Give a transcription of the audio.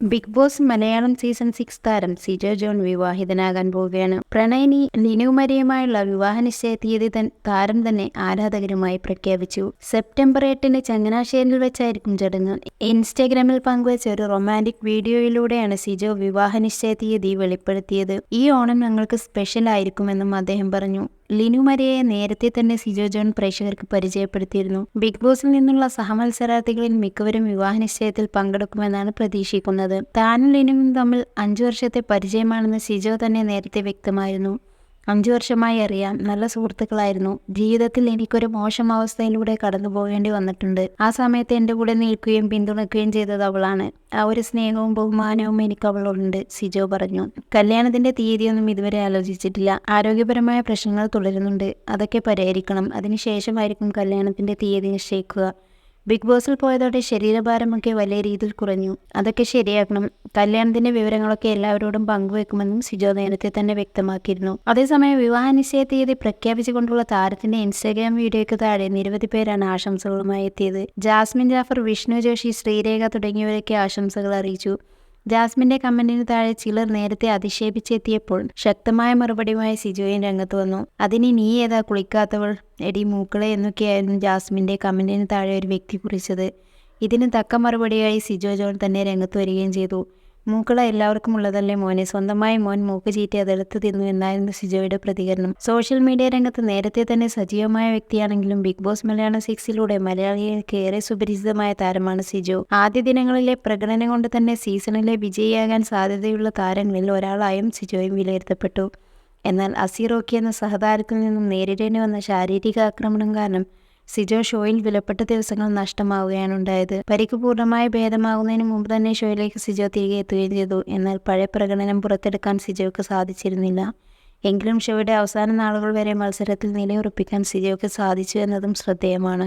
Big boss Malayalam season six താരം Sijo John വിവാഹിതനാകാൻ പോവുകയാണ്. പ്രണയിനി ലിനു മരിയുമായുള്ള വിവാഹ നിശ്ചയ തീയതി താരം തന്നെ ആരാധകരുമായി പ്രഖ്യാപിച്ചു. സെപ്റ്റംബർ എട്ടിന് ചങ്ങനാശ്ശേരിൽ വെച്ചായിരിക്കും ചടങ്ങ്. ഇൻസ്റ്റാഗ്രാമിൽ പങ്കുവച്ച ഒരു റൊമാന്റിക് വീഡിയോയിലൂടെയാണ് സിജോ വിവാഹ നിശ്ചയ തീയതി വെളിപ്പെടുത്തിയത്. ഈ ഓണം ഞങ്ങൾക്ക് സ്പെഷ്യൽ ആയിരിക്കുമെന്നും അദ്ദേഹം പറഞ്ഞു. ലിനു നേരത്തെ തന്നെ സിജോ ജോൺ പ്രേക്ഷകർക്ക് പരിചയപ്പെടുത്തിയിരുന്നു. ബിഗ് ബോസിൽ നിന്നുള്ള സഹമത്സരാർത്ഥികളിൽ മിക്കവരും വിവാഹ നിശ്ചയത്തിൽ പങ്കെടുക്കുമെന്നാണ് പ്രതീക്ഷിക്കുന്നത്. താനും ലിനുവും തമ്മിൽ അഞ്ചു വർഷത്തെ പരിചയമാണെന്ന് സിജോ തന്നെ നേരത്തെ വ്യക്തമായിരുന്നു. അഞ്ചു വർഷമായി അറിയാം. നല്ല സുഹൃത്തുക്കളായിരുന്നു. ജീവിതത്തിൽ എനിക്കൊരു മോശം അവസ്ഥയിലൂടെ കടന്നു പോകേണ്ടി വന്നിട്ടുണ്ട്. ആ സമയത്ത് എന്റെ കൂടെ നിൽക്കുകയും പിന്തുണയ്ക്കുകയും ചെയ്തത് അവളാണ്. ആ ഒരു സ്നേഹവും ബഹുമാനവും എനിക്ക് അവളോടുണ്ട് സിജോ പറഞ്ഞു. കല്യാണത്തിന്റെ തീയതിയൊന്നും ഇതുവരെ ആലോചിച്ചിട്ടില്ല. ആരോഗ്യപരമായ പ്രശ്നങ്ങൾ തുടരുന്നുണ്ട്. അതൊക്കെ പരിഹരിക്കണം. അതിനുശേഷമായിരിക്കും കല്യാണത്തിന്റെ തീയതി നിശ്ചയിക്കുക. ബിഗ് ബോസിൽ പോയതോടെ ശരീരഭാരമൊക്കെ വലിയ രീതിയിൽ കുറഞ്ഞു. അതൊക്കെ ശരിയാക്കണം. കല്യാണത്തിന്റെ വിവരങ്ങളൊക്കെ എല്ലാവരോടും പങ്കുവെക്കുമെന്നും സിജോ നേരത്തെ തന്നെ വ്യക്തമാക്കിയിരുന്നു. അതേസമയം വിവാഹ നിശ്ചയ തീയതി പ്രഖ്യാപിച്ചുകൊണ്ടുള്ള താരത്തിന്റെ ഇൻസ്റ്റാഗ്രാം വീഡിയോയ്ക്ക് താഴെ നിരവധി പേരാണ് ആശംസകളുമായി എത്തിയത്. ജാസ്മിൻ ജാഫർ വിഷ്ണു ജോഷി ശ്രീരേഖ തുടങ്ങിയവരൊക്കെ ആശംസകൾ അറിയിച്ചു. ജാസ്മിന്റെ കമന്റിന് താഴെ ചിലർ നേരത്തെ അധിക്ഷേപിച്ചെത്തിയപ്പോൾ ശക്തമായ മറുപടിയുമായി സിജോയും രംഗത്ത് വന്നു. അതിന് നീ ഏതാ കുളിക്കാത്തവൾ? എടി മൂക്കളെ എന്നൊക്കെയായിരുന്നു ജാസ്മിന്റെ കമന്റിന് താഴെ ഒരു വ്യക്തി കുറിച്ചത്. ഇതിന് തക്ക മറുപടിയായി സിജോ ജോൺ തന്നെ രംഗത്ത് വരികയും ചെയ്തു. മൂക്കള എല്ലാവർക്കും ഉള്ളതല്ലേ മോനെ? സ്വന്തമായി മോൻ മൂക്ക് ചീറ്റി അതെടുത്ത് തിന്നു എന്നായിരുന്നു സിജോയുടെ പ്രതികരണം. സോഷ്യൽ മീഡിയ രംഗത്ത് നേരത്തെ തന്നെ സജീവമായ വ്യക്തിയാണെങ്കിലും ബിഗ് ബോസ് മലയാളം സിക്സിലൂടെ മലയാളികൾക്ക് ഏറെ സുപരിചിതമായ താരമാണ് സിജോ. ആദ്യ ദിനങ്ങളിലെ പ്രകടനം കൊണ്ട് തന്നെ സീസണിലെ വിജയിയാകാൻ സാധ്യതയുള്ള താരങ്ങളിൽ ഒരാളായും സിജോയും വിലയിരുത്തപ്പെട്ടു. എന്നാൽ അസിറോക്കി എന്ന സഹതാരത്തിൽ നിന്നും നേരിടേണ്ടി വന്ന ശാരീരിക ആക്രമണം കാരണം സിജോ ഷോയിൽ വിലപ്പെട്ട ദിവസങ്ങൾ നഷ്ടമാവുകയാണ് ഉണ്ടായത് പരിക്ക് പൂർണമായി ഭേദമാകുന്നതിന് മുമ്പ് തന്നെ ഷോയിലേക്ക് സിജോ തിരികെ എത്തുകയും ചെയ്തു. എന്നാൽ പഴയ പ്രകടനം പുറത്തെടുക്കാൻ സിജോയ്ക്ക് സാധിച്ചിരുന്നില്ല. എങ്കിലും ഷോയുടെ അവസാന നാളുകൾ വരെ മത്സരത്തിൽ നിലയുറപ്പിക്കാൻ സിജോയ്ക്ക് സാധിച്ചു എന്നതും ശ്രദ്ധേയമാണ്.